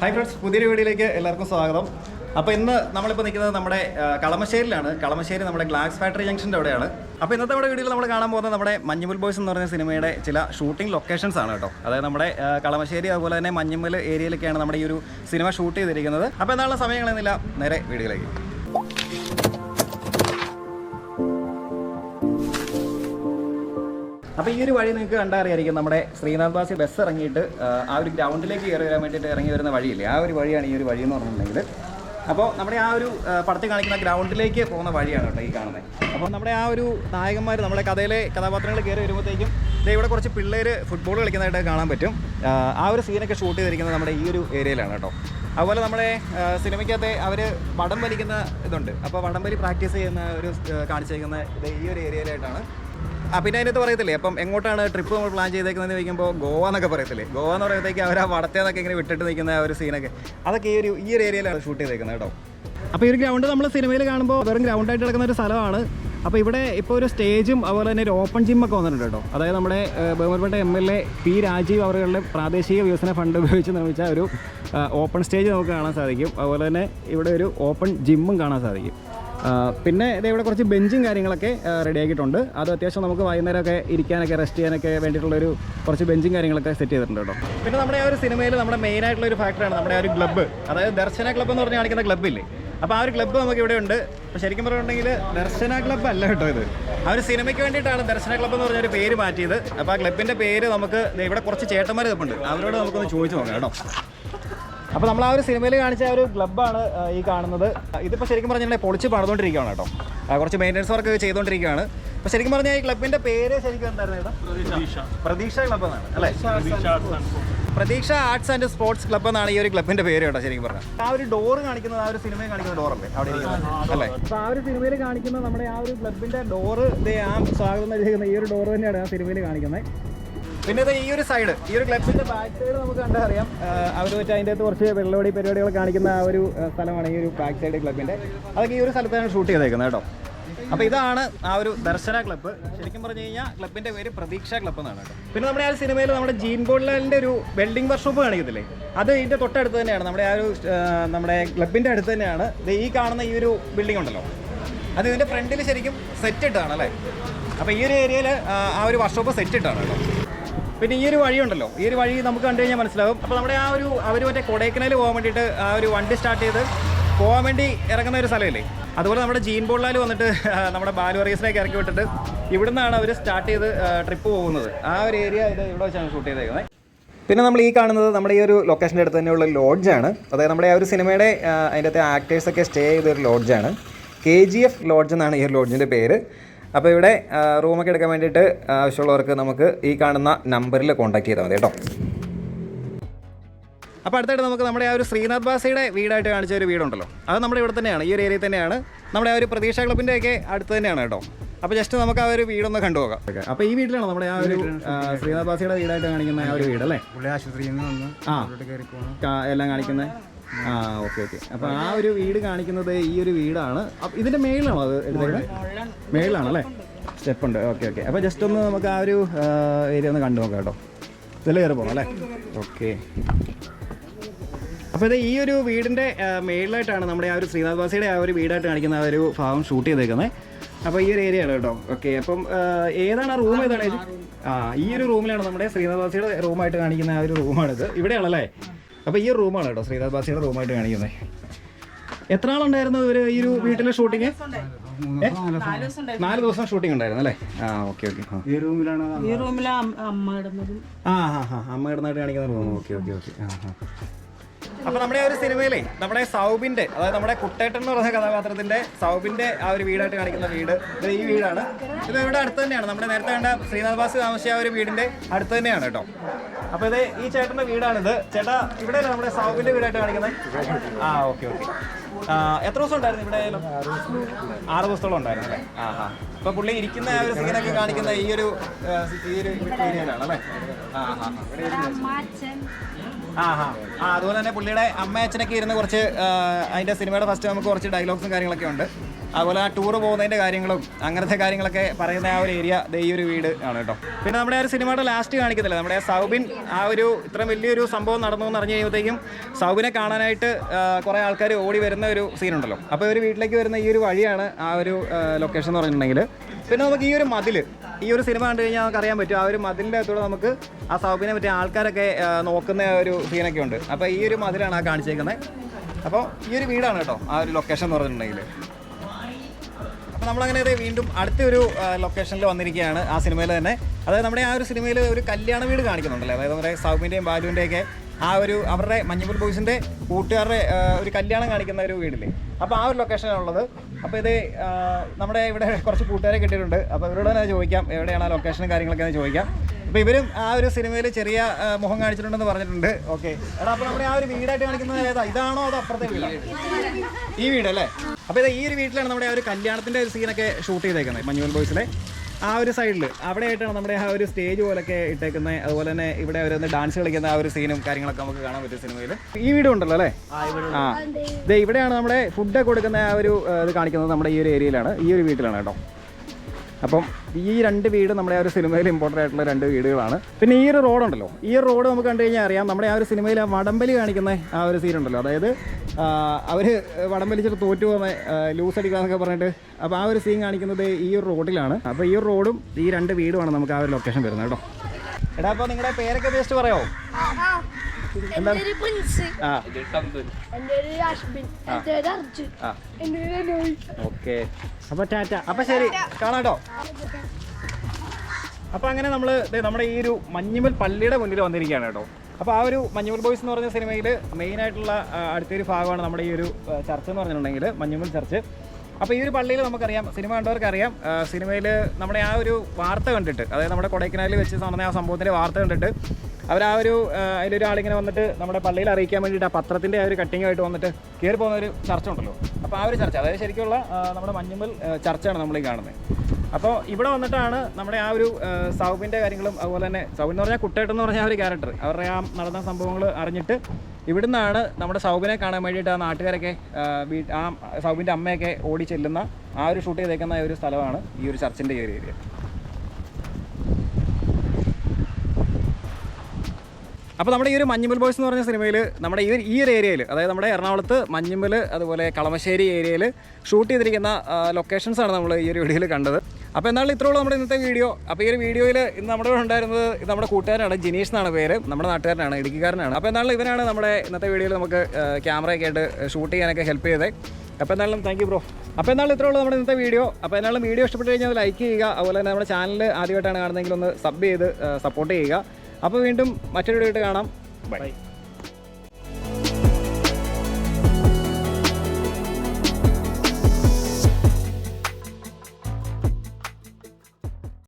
Hi friends പുതിയൊരു വീഡിയോയിലേക്ക് എല്ലാവർക്കും സ്വാഗതം. അപ്പോൾ ഇന്ന് നമ്മളിപ്പോൾ നിൽക്കുന്നത് നമ്മുടെ കളമശ്ശേരിയിലാണ്. കളമശ്ശേരി നമ്മുടെ ഗ്ലാസ് ഫാക്ടറി ജംഗ്ഷന്റെ അവിടെയാണ്. അപ്പോൾ ഇന്നത്തെ നമ്മുടെ വീഡിയോയിൽ നമ്മൾ കാണാൻ പോകുന്നത് നമ്മുടെ മഞ്ഞുമൽ ബോയ്സ് എന്ന് പറയുന്ന സിനിമയുടെ ചില ഷൂട്ടിംഗ് ലൊക്കേഷൻസ് ആണ് കേട്ടോ. അതായത് നമ്മുടെ കളമശ്ശേരി അതുപോലെ തന്നെ മഞ്ഞുമൽ ഏരിയയിലൊക്കെയാണ് നമ്മുടെ ഈ ഒരു സിനിമ ഷൂട്ട് ചെയ്തിരിക്കുന്നത്. അപ്പോൾ എന്നുള്ള സമയങ്ങളെന്നില്ല നേരെ വീഡിയോയിലേക്ക്. അപ്പോൾ ഈ ഒരു വഴി നിങ്ങൾക്ക് കണ്ടറിയായിരിക്കും നമ്മുടെ ശ്രീനാഥ് ബാസി ബസ് ഇറങ്ങിയിട്ട് ആ, ഒരു ഗ്രൗണ്ടിലേക്ക് കയറി വരാൻ വേണ്ടിയിട്ട് ഇറങ്ങി വരുന്ന വഴിയില്ലേ? ആ ഒരു വഴിയാണ് ഈ ഒരു വഴി എന്ന് പറഞ്ഞിട്ടുണ്ടെങ്കിൽ. അപ്പോൾ നമ്മുടെ ആ ഒരു പടത്തിൽ കാണിക്കുന്ന ഗ്രൗണ്ടിലേക്ക് പോകുന്ന വഴിയാണ് കേട്ടോ ഈ കാണുന്നത്. അപ്പോൾ നമ്മുടെ ആ ഒരു നായകന്മാർ നമ്മുടെ കഥയിലെ കഥാപാത്രങ്ങൾ കയറി വരുമ്പോഴത്തേക്കും ഇവിടെ കുറച്ച് പിള്ളേർ ഫുട്ബോൾ കളിക്കുന്നതായിട്ട് കാണാൻ പറ്റും. ആ, ഒരു സീനൊക്കെ ഷൂട്ട് ചെയ്തിരിക്കുന്നത് നമ്മുടെ ഈ ഒരു ഏരിയയിലാണ് കേട്ടോ. അതുപോലെ നമ്മുടെ സിനിമയ്ക്കകത്ത് അവർ വടം വലിക്കുന്ന ഇതുണ്ട്. അപ്പോൾ വടം വലി പ്രാക്ടീസ് ചെയ്യുന്ന ഒരു കാണിച്ചിരിക്കുന്ന ഈ ഒരു ഏരിയയിലായിട്ടാണ് ആ പിന്നെ അതിനകത്ത് പറയത്തില്ലേ അപ്പം എങ്ങോട്ടാണ് ട്രിപ്പ് നമ്മൾ പ്ലാൻ ചെയ്തേക്കുന്നത് ചോദിക്കുമ്പോൾ ഗോവ എന്നൊക്കെ പറയത്തില്ലേ? ഗോവ എന്ന് പറയുമ്പോഴത്തേക്ക് അവർ ആ വടത്തേന്നൊക്കെ ഇങ്ങനെ വിട്ടിട്ട് നിൽക്കുന്ന ഒരു സീനൊക്കെ അതൊക്കെ ഈ ഒരു ഈ ഒരു ഏരിയയിലാണ് ഷൂട്ട് ചെയ്തേക്കുന്നത് കേട്ടോ. അപ്പോൾ ഈ ഒരു ഗ്രൗണ്ട് നമ്മൾ സിനിമയിൽ കാണുമ്പോൾ വെറും ഗ്രൗണ്ടായിട്ട് കിടക്കുന്ന ഒരു സ്ഥലമാണ്. അപ്പോൾ ഇവിടെ ഇപ്പോൾ ഒരു സ്റ്റേജും അതുപോലെ തന്നെ ഒരു ഓപ്പൺ ജിമ്മൊക്കെ വന്നിട്ടുണ്ട് കേട്ടോ. അതായത് നമ്മുടെ ബഹുമാനപ്പെട്ട M L A P Rajeev അവരുടെ പ്രാദേശിക വികസന ഫണ്ട് ഉപയോഗിച്ച് നിർമ്മിച്ച ഒരു ഓപ്പൺ സ്റ്റേജ് നമുക്ക് കാണാൻ സാധിക്കും. അതുപോലെ തന്നെ ഇവിടെ ഒരു ഓപ്പൺ ജിമ്മും കാണാൻ സാധിക്കും. പിന്നെ ഇവിടെ കുറച്ച് ബെഞ്ചും കാര്യങ്ങളൊക്കെ റെഡി ആക്കിയിട്ടുണ്ട് അത് അത്യാവശ്യം നമുക്ക് വൈകുന്നേരമൊക്കെ ഇരിക്കാനൊക്കെ റെസ്റ്റ് ചെയ്യാനൊക്കെ വേണ്ടിയിട്ടുള്ളൊരു കുറച്ച് ബെഞ്ചും കാര്യങ്ങളൊക്കെ സെറ്റ് ചെയ്തിട്ടുണ്ട് കേട്ടോ. പിന്നെ നമ്മുടെ ആ ഒരു സിനിമയിൽ നമ്മുടെ മെയിൻ ആയിട്ടുള്ള ഒരു ഫാക്ടറാണ് നമ്മുടെ ആ ഒരു ക്ലബ്ബ് അതായത് ദർശന ക്ലബ്ബ് എന്ന് പറഞ്ഞ് കാണിക്കുന്ന ക്ലബ്ബില്ലേ അപ്പോൾ ആ ഒരു ക്ലബ്ബ് നമുക്ക് ഇവിടെ ഉണ്ട്. അപ്പോൾ ശരിക്കും പറഞ്ഞിട്ടുണ്ടെങ്കിൽ ദർശന ക്ലബ്ബ് അല്ല കേട്ടോ ഇത്. ആ ഒരു സിനിമയ്ക്ക് വേണ്ടിയിട്ടാണ് ദർശന ക്ലബ്ബ് എന്ന് പറഞ്ഞൊരു പേര് മാറ്റിയത്. അപ്പോൾ ആ ക്ലബ്ബിന്റെ പേര് നമുക്ക് ഇവിടെ കുറച്ച് ചേട്ടന്മാർ നിൽപ്പുണ്ട് അവരോട് നമുക്കൊന്ന് ചോദിച്ചു നോക്കാം കേട്ടോ. അപ്പോൾ നമ്മൾ ആ ഒരു സിനിമയിൽ കാണിച്ച ആ ഒരു ക്ലബ്ബാണ് ഈ കാണുന്നത്. ഇതിപ്പോ ശരിക്കും പറഞ്ഞാൽ പൊളിച്ച് പണിതുകൊണ്ടിരിക്കുകയാണ് കേട്ടോ. കുറച്ച് മെയിന്റനൻസ് വർക്ക് ചെയ്തുകൊണ്ടിരിക്കുകയാണ് അപ്പോൾ ശരിക്കും പറഞ്ഞാൽ ഈ ക്ലബിന്റെ പേര് ശരിക്കും എന്തായിരുന്നു? പ്രതീക്ഷ. ക്ലബ് എന്നാണ് അല്ലേ? പ്രതീക്ഷ ആർട്സ് ആൻഡ് സ്പോർട്സ് ക്ലബ് എന്നാണ് ഈ ഒരു ക്ലബിന്റെ പേര് കേട്ടോ ശരിക്കും പറഞ്ഞാൽ ആ ഒരു ഡോർ കാണിക്കുന്നത് ആ ഒരു സിനിമയിൽ കാണിക്കുന്ന ഡോറല്ലേ അവിടെ അല്ലെ? ആ ഒരു സിനിമയിൽ കാണിക്കുന്ന നമ്മുടെ ആ ഒരു ക്ലബിന്റെ ഡോറ് ആ സ്വാഗതം ഈ ഒരു ഡോർ തന്നെയാണ് ആ സിനിമയിൽ കാണിക്കുന്നത്. പിന്നെ ഇത് ഈ ഒരു സൈഡ് ഈ ഒരു ക്ലബിന്റെ ബാക്ക് സൈഡ് നമുക്ക് കണ്ടാൽ അറിയാം അവർ വെച്ച് അതിന്റെ അകത്ത് കുറച്ച് വെള്ളപടി പരിപാടികൾ കാണിക്കുന്ന ആ ഒരു സ്ഥലമാണ് ഈ ഒരു ബാക്ക് സൈഡ് ക്ലബിന്റെ അതൊക്കെ ഈ ഒരു സ്ഥലത്താണ് ഷൂട്ട് ചെയ്തേക്കുന്നത് കേട്ടോ. അപ്പോൾ ഇതാണ് ആ ഒരു ദർശന ക്ലബ്ബ് ശരിക്കും പറഞ്ഞു കഴിഞ്ഞാൽ ക്ലബിന്റെ പേര് പ്രതീക്ഷ ക്ലബ്ബ് എന്നാണ് കേട്ടോ. പിന്നെ നമ്മുടെ ആ സിനിമയിൽ നമ്മുടെ ജീൻ ബോൾലാലിന്റെ ഒരു വെൽഡിംഗ് വർക്ക്ഷോപ്പ് കാണിക്കത്തില്ലേ? അത് ഇതിന്റെ തൊട്ടടുത്ത് തന്നെയാണ്. നമ്മുടെ ആ ഒരു നമ്മുടെ ക്ലബിന്റെ അടുത്ത് തന്നെയാണ്. ഈ കാണുന്ന ഈ ഒരു ബിൽഡിംഗ് ഉണ്ടല്ലോ. അത് ഇതിന്റെ ഫ്രണ്ടിൽ ശരിക്കും സെറ്റ് ഇട്ടാണ് അല്ലേ? അപ്പോൾ ഈ ഒരു ഏരിയയിൽ ആ ഒരു വർക്ക്ഷോപ്പ് സെറ്റ് ഇട്ടാണ് കേട്ടോ. പിന്നെ ഈ ഒരു വഴിയുണ്ടല്ലോ. ഈ ഒരു വഴി നമുക്ക് കണ്ടു കഴിഞ്ഞാൽ മനസ്സിലാവും. അപ്പോൾ നമ്മുടെ ആ ഒരു അവർ മറ്റേ കൊടൈക്കനാൽ പോകാൻ വേണ്ടിയിട്ട് ആ ഒരു വണ്ടി സ്റ്റാർട്ട് ചെയ്ത് പോകാൻ വേണ്ടി ഇറങ്ങുന്ന ഒരു സ്ഥലമില്ലേ? അതുപോലെ നമ്മുടെ ജീൻ ബോളിലാൽ വന്നിട്ട് നമ്മുടെ ബാലു റേസിലേക്ക് ഇറക്കി വിട്ടിട്ട് ഇവിടുന്നാണ് അവർ സ്റ്റാർട്ട് ചെയ്ത് ട്രിപ്പ് പോകുന്നത്. ആ ഒരു ഏരിയ ഇത് ഇവിടെ വെച്ചാണ് ഷൂട്ട് ചെയ്തേക്കുന്നത്. പിന്നെ നമ്മൾ ഈ കാണുന്നത് നമ്മുടെ ഈ ഒരു ലൊക്കേഷന്റെ അടുത്ത് തന്നെയുള്ള ലോഡ്ജാണ് അതായത് നമ്മുടെ ആ ഒരു സിനിമയുടെ അതിന്റെ അകത്തെ ആക്ടേഴ്സൊക്കെ സ്റ്റേ ചെയ്ത ഒരു ലോഡ്ജാണ് കെ ജി എഫ് ലോഡ്ജ് എന്നാണ് ഈ ഒരു ലോഡ്ജിന്റെ പേര്. അപ്പോൾ ഇവിടെ റൂമൊക്കെ എടുക്കാൻ വേണ്ടിയിട്ട് ആവശ്യമുള്ളവർക്ക് നമുക്ക് ഈ കാണുന്ന നമ്പറിൽ കോൺടാക്ട് ചെയ്താൽ മതി കേട്ടോ. അപ്പോൾ അടുത്തായിട്ട് നമുക്ക് നമ്മുടെ ആ ഒരു ശ്രീനാഥ് ബാസയുടെ വീടായിട്ട് കാണിച്ച ഒരു വീടുണ്ടല്ലോ. അത് നമ്മുടെ ഇവിടെ തന്നെയാണ് ഈ ഒരു ഏരിയയിൽ തന്നെയാണ്. നമ്മുടെ ആ ഒരു പ്രതീക്ഷ ക്ലബിന്റെ ഒക്കെ അടുത്ത് തന്നെയാണ് കേട്ടോ. അപ്പോൾ ജസ്റ്റ് നമുക്ക് ആ ഒരു വീടൊന്ന് കണ്ടുപോകാം അപ്പോൾ ഈ വീട്ടിലാണ് നമ്മുടെ ആ ഒരു ശ്രീനാഥ് ബാസയുടെ വീടായിട്ട് കാണിക്കുന്ന ആ ഒരു വീട് അല്ലേ? ആശുപത്രിയിൽ നിന്ന് വന്ന് ആ. എല്ലാം കാണിക്കുന്നത് ആ ഓക്കെ ഓക്കെ. അപ്പോൾ ആ ഒരു വീട് കാണിക്കുന്നത് ഈ ഒരു വീടാണ്. ഇതിന്റെ മേളിലാണോ അത് എടുത്തേക്കുന്നത് മേളിലാണ്. അല്ലേ സ്റ്റെപ്പ് ഉണ്ട് ഓക്കെ ഓക്കെ. അപ്പോൾ ജസ്റ്റ് ഒന്ന് നമുക്ക് ആ ഒരു ഏരിയ ഒന്ന് കണ്ടു നോക്കാം കേട്ടോ. ഇതിൽ കയറി പോകാം അല്ലേ? ഓക്കെ. അപ്പോൾ ഇത് ഈ ഒരു വീടിന്റെ മേളിലായിട്ടാണ് നമ്മുടെ ആ ഒരു ശ്രീനാഥ് ബാസിയുടെ ആ ഒരു വീടായിട്ട് കാണിക്കുന്ന ആ ഒരു ഭാഗം ഷൂട്ട് ചെയ്തേക്കുന്നത് അപ്പോൾ ഈ ഒരു ഏരിയ ആണ് കേട്ടോ. ഓക്കെ. അപ്പം ഏതാണ് ആ റൂം ഏതാണ്? ആ ഈ ഒരു റൂമിലാണ് നമ്മുടെ ശ്രീനാഥ് ബാസിയുടെ റൂമായിട്ട് കാണിക്കുന്ന ആ ഒരു റൂമാണിത് ഇവിടെയാണല്ലേ? അപ്പോൾ ഈ റൂമാണ് കേട്ടോ ശ്രീനാഥ് ബാസിയുടെ റൂമായിട്ട് കാണിക്കുന്നത് എത്ര ആളുണ്ടായിരുന്നു ഇവർ ഈ ഒരു വീട്ടിലെ ഷൂട്ടിങ് നാല് ദിവസം ഷൂട്ടിംഗ് ഉണ്ടായിരുന്നു അല്ലേ? ആ ഓക്കെ ഓക്കെ ആ. ഈ റൂമിലാണ് ഈ റൂമിലാണ് അമ്മ ഇടുന്നതും ആ ഹാ ഹാ അമ്മ കിടന്നായിട്ട് കാണിക്കുന്ന റൂം ഓക്കെ ഓക്കെ ഓക്കെ ആ ഹാ അപ്പൊ നമ്മുടെ ഒരു സിനിമയിലെ നമ്മുടെ സൗബിന്റെ അതായത് നമ്മുടെ കുട്ടേട്ടൻ എന്ന് പറഞ്ഞ കഥാപാത്രത്തിന്റെ സൗബിന്റെ ആ ഒരു വീടായിട്ട് കാണിക്കുന്ന വീട്. ഈ വീടാണ്. ഇത് ഇവിടെ അടുത്ത് തന്നെയാണ്. നമ്മുടെ നേരത്തെ കണ്ട ശ്രീനാഥ് ബാസ് താമസിച്ച ആ ഒരു വീടിന്റെ അടുത്ത് തന്നെയാണ് കേട്ടോ. അപ്പൊ ഇത് ഈ ചേട്ടന്റെ വീടാണിത്. ചേട്ടാ ഇവിടെ നമ്മുടെ സൗബിന്റെ വീടായിട്ട് കാണിക്കുന്നത്? ആ ഓക്കെ ഓക്കെ. എത്ര ദിവസം ഉണ്ടായിരുന്നു ഇവിടെ ആറ് ദിവസത്തോളം ഉണ്ടായിരുന്നു അല്ലേ? ആ ആ. അപ്പൊ പുള്ളി ഇരിക്കുന്ന ആ ഒരു സീനൊക്കെ കാണിക്കുന്ന ഈ ഒരു ഈ ഒരു ഏരിയയിലാണ് അല്ലേ? ആ ആ ആ ആ അതുപോലെ തന്നെ പുള്ളിയുടെ അമ്മ അച്ഛനൊക്കെ ഇരുന്ന് കുറച്ച് അതിന്റെ സിനിമയുടെ ഫസ്റ്റ് നമുക്ക് കുറച്ച് ഡയലോഗ്സും കാര്യങ്ങളൊക്കെ ഉണ്ട്. അതുപോലെ ആ ടൂർ പോകുന്നതിന്റെ കാര്യങ്ങളും അങ്ങനത്തെ കാര്യങ്ങളൊക്കെ പറയുന്ന ആ ഒരു ഏരിയ ദേ ഈ ഒരു വീട് ആണ് കേട്ടോ. പിന്നെ നമ്മുടെ ആ ഒരു സിനിമയുടെ ലാസ്റ്റ് കാണിക്കത്തില്ല? നമ്മുടെ സൗബിൻ ആ ഒരു ഇത്ര വലിയൊരു സംഭവം നടന്നു എന്ന് അറിഞ്ഞു കഴിയുമ്പോഴത്തേക്കും സൗബിനെ കാണാനായിട്ട് കുറേ ആൾക്കാർ ഓടി വരുന്ന ഒരു സീനുണ്ടല്ലോ അപ്പോൾ ഒരു വീട്ടിലേക്ക് വരുന്ന ഈ ഒരു വഴിയാണ് ആ ഒരു ലൊക്കേഷൻ എന്ന് പറഞ്ഞിട്ടുണ്ടെങ്കിൽ പിന്നെ നമുക്ക് ഈ ഒരു മതിൽ ഈ ഒരു സിനിമ കണ്ടു കഴിഞ്ഞാൽ നമുക്ക് അറിയാൻ പറ്റും. ആ ഒരു മതിലിന്റെ അകത്തൂടെ നമുക്ക് ആ സൗബിനെ പറ്റിയ ആൾക്കാരൊക്കെ നോക്കുന്ന ഒരു സീനൊക്കെ ഉണ്ട്. അപ്പോൾ ഈ ഒരു മതിലാണ് ആ കാണിച്ചേക്കുന്നത് അപ്പോൾ ഈ ഒരു വീടാണ് കേട്ടോ ആ ഒരു ലൊക്കേഷൻ എന്ന് പറഞ്ഞിട്ടുണ്ടെങ്കിൽ. അപ്പോൾ നമ്മളങ്ങനെ ദേ വീണ്ടും അടുത്തൊരു ലൊക്കേഷനിൽ വന്നിരിക്കുകയാണ് ആ സിനിമയിൽ തന്നെ. അതായത് നമ്മുടെ ആ ഒരു സിനിമയിൽ ഒരു കല്യാണ വീട് കാണിക്കുന്നുണ്ടല്ലേ? അതായത് നമ്മുടെ സൗബിന്റെയും ബാലുവിന്റെയൊക്കെ ആ ഒരു അവരുടെ മഞ്ഞപ്പുൽ ബോയ്സിന്റെ കൂട്ടുകാരുടെ ഒരു കല്യാണം കാണിക്കുന്ന ഒരു വീടില്ലേ? അപ്പോൾ ആ ഒരു ലൊക്കേഷനാണുള്ളത് അപ്പോൾ ഇത് നമ്മുടെ ഇവിടെ കുറച്ച് കൂട്ടുകാരെ കിട്ടിയിട്ടുണ്ട്. അപ്പോൾ ഇവരോട് തന്നെ ചോദിക്കാം എവിടെയാണ് ആ ലൊക്കേഷനും കാര്യങ്ങളൊക്കെ എന്ന് ചോദിക്കാം. അപ്പോൾ ഇവരും ആ ഒരു സിനിമയിൽ ചെറിയ മുഖം കാണിച്ചിട്ടുണ്ടെന്ന് പറഞ്ഞിട്ടുണ്ട്. ഓക്കെ എടാ അപ്പോൾ നമ്മുടെ ആ ഒരു വീടായിട്ട് കാണിക്കുന്നത് ഏതാ? ഇതാണോ അതോ അപ്പുറത്തെ വീടാണ് ഈ വീടല്ലേ അപ്പോൾ ഇത് ഈ ഒരു വീട്ടിലാണ് നമ്മുടെ ആ ഒരു കല്യാണത്തിന്റെ ഒരു സീനൊക്കെ ഷൂട്ട് ചെയ്തേക്കുന്നത് മഞ്ഞുവൻ ബോയ്സിലെ ആ ഒരു സൈഡിൽ അവിടെ ആയിട്ടാണ് നമ്മുടെ ആ ഒരു സ്റ്റേജ് പോലൊക്കെ ഇട്ടേക്കുന്നത് അതുപോലെ തന്നെ ഇവിടെ അവരൊന്ന് ഡാൻസ് കളിക്കുന്ന ആ ഒരു സീനും കാര്യങ്ങളൊക്കെ നമുക്ക് കാണാൻ പറ്റും സിനിമയിൽ ഈ വീട് ഉണ്ടല്ലോ അല്ലേ? ആ ഇവിടെയാണ് നമ്മുടെ ഫുഡ് കൊടുക്കുന്ന ആ ഒരു ഇത് കാണിക്കുന്നത് നമ്മുടെ ഈ ഒരു ഏരിയയിലാണ് ഈ ഒരു വീട്ടിലാണ് കേട്ടോ. അപ്പം ഈ രണ്ട് വീട് നമ്മുടെ ആ ഒരു സിനിമയിൽ ഇമ്പോർട്ടന്റ് ആയിട്ടുള്ള രണ്ട് വീടുകളാണ്. പിന്നെ ഈ ഒരു റോഡുണ്ടല്ലോ ഈ റോഡ് നമുക്ക് കണ്ടു കഴിഞ്ഞാൽ അറിയാം നമ്മുടെ ആ ഒരു സിനിമയിൽ ആ വടംബലി കാണിക്കുന്ന ആ ഒരു സീനുണ്ടല്ലോ അതായത് അവർ വടംബലിച്ചിട്ട് തോറ്റു പോകുന്ന ലൂസ് അടിക്കാന്നൊക്കെ പറഞ്ഞിട്ട് അപ്പോൾ ആ ഒരു സീൻ കാണിക്കുന്നത് ഈ ഒരു റോഡിലാണ് അപ്പോൾ ഈ ഒരു റോഡും ഈ രണ്ട് വീടുമാണ് നമുക്ക് ആ ഒരു ലൊക്കേഷൻ വരുന്നത് കേട്ടോ. എടാ അപ്പോൾ നിങ്ങളുടെ പേരൊക്കെ ജസ്റ്റ് പറയാമോ എന്റെ ഒരു പ്രിൻസ്. ആ. എന്റെ ഒരു അശ്ബിൻ എന്റെ ഒരു ആ. എന്റെ ഒരു രോഹിത് ഓക്കെ. അപ്പോൾ ടാറ്റ. അപ്പോൾ ശരി കാണാട്ടോ. അപ്പൊ അപ്പോൾ അങ്ങനെ നമ്മൾ നമ്മുടെ ഈ ഒരു മഞ്ഞുമൽ പള്ളിയുടെ മുന്നിൽ വന്നിരിക്കുകയാണ് കേട്ടോ. അപ്പോൾ ആ ഒരു മഞ്ഞുമൽ ബോയ്സ് എന്ന് പറഞ്ഞ സിനിമയിൽ മെയിൻ ആയിട്ടുള്ള അടുത്തൊരു ഭാഗമാണ് നമ്മുടെ ഈ ഒരു ചർച്ച ചർച്ച് എന്ന് പറഞ്ഞിട്ടുണ്ടെങ്കിൽ മഞ്ഞുമൽ ചർച്ച്. അപ്പോൾ ഈ ഒരു പള്ളിയിൽ നമുക്കറിയാം സിനിമ കണ്ടവർക്ക് അറിയാം സിനിമയിൽ നമ്മുടെ ആ ഒരു വാർത്ത കണ്ടിട്ട് അതായത് നമ്മുടെ കൊടൈക്കനാലിൽ വെച്ച് നടന്ന ആ സംഭവത്തിന്റെ വാർത്ത കണ്ടിട്ട് അവർ ആ ഒരു അതിലൊരാളിങ്ങനെ വന്നിട്ട് നമ്മുടെ പള്ളിയിൽ അറിയിക്കാൻ വേണ്ടിയിട്ട് ആ പത്രത്തിന്റെ ആ ഒരു കട്ടിങ്ങായിട്ട് വന്നിട്ട് കയറി പോകുന്ന ഒരു ചർച്ച ഉണ്ടല്ലോ. അപ്പോൾ ആ ഒരു ചർച്ച അതായത് ശരിക്കുള്ള നമ്മുടെ മഞ്ഞുമ്പൽ ചർച്ചയാണ് നമ്മൾ ഈ കാണുന്നത് അപ്പോൾ ഇവിടെ വന്നിട്ടാണ് നമ്മുടെ ആ ഒരു സൗബിന്റെ കാര്യങ്ങളും അതുപോലെ തന്നെ സൗബിൻ എന്ന് പറഞ്ഞാൽ കുട്ടേട്ടൻ എന്ന് പറഞ്ഞ ആ ഒരു ക്യാരക്ടർ അവരുടെ ആ നടന്ന സംഭവങ്ങൾ അറിഞ്ഞിട്ട് ഇവിടുന്നാണ് നമ്മുടെ സൗബിനെ കാണാൻ വേണ്ടിയിട്ട് ആ നാട്ടുകാരൊക്കെ ആ, സൗബിന്റെ അമ്മയൊക്കെ ഓടി ചെല്ലുന്ന ആ ഒരു ഷൂട്ട് ചെയ്തേക്കുന്ന ഒരു സ്ഥലമാണ് ഈ ഒരു ചർച്ചിന്റെ ഏരിയ അപ്പോൾ നമ്മുടെ ഈ ഒരു മഞ്ഞുമൽ ബോയ്സ് എന്ന് പറഞ്ഞ സിനിമയിൽ നമ്മുടെ ഈ ഈ ഒരു ഏരിയയിൽ അതായത് നമ്മുടെ എറണാകുളത്ത് മഞ്ഞുമൽ അതുപോലെ കളമശ്ശേരി ഏരിയയിൽ ഷൂട്ട് ചെയ്തിരിക്കുന്ന ലൊക്കേഷൻസാണ് നമ്മൾ ഈ ഒരു വീഡിയോയിൽ കണ്ടത്. അപ്പോൾ എന്നാലും ഉള്ളൂ നമ്മുടെ ഇന്നത്തെ വീഡിയോ. അപ്പോൾ ഈ ഒരു വീഡിയോയിൽ ഇന്ന് നമ്മുടെ കൂടെ ഉണ്ടായിരുന്നത് ഇത് നമ്മുടെ കൂട്ടുകാരനാണ് ജിനീഷ് എന്നാണ് പേര്. നമ്മുടെ നാട്ടുകാരനാണ് ഇടുക്കിക്കാരനാണ്. അപ്പോൾ എന്നാലും ഇവനാണ് നമ്മുടെ ഇന്നത്തെ വീഡിയോയിൽ നമുക്ക് ക്യാമറയൊക്കെ ആയിട്ട് ഷൂട്ട് ചെയ്യാനൊക്കെ ഹെൽപ്പ് ചെയ്തത്. അപ്പോൾ എന്നാലും താങ്ക് ബ്രോ അപ്പോൾ എന്നാലും ഉള്ളൂ നമ്മുടെ ഇന്നത്തെ വീഡിയോ. അപ്പോൾ എന്നാലും വീഡിയോ ഇഷ്ടപ്പെട്ട് കഴിഞ്ഞാൽ ലൈക്ക് ചെയ്യുക. അതുപോലെ തന്നെ നമ്മുടെ ചാനൽ ആദ്യമായിട്ടാണ് കാണുന്നതെങ്കിൽ ഒന്ന് സബ് ചെയ്ത് സപ്പോർട്ട് ചെയ്യുക. അപ്പോൾ വീണ്ടും മറ്റൊരു വീഡിയോ കാണാം. ബൈ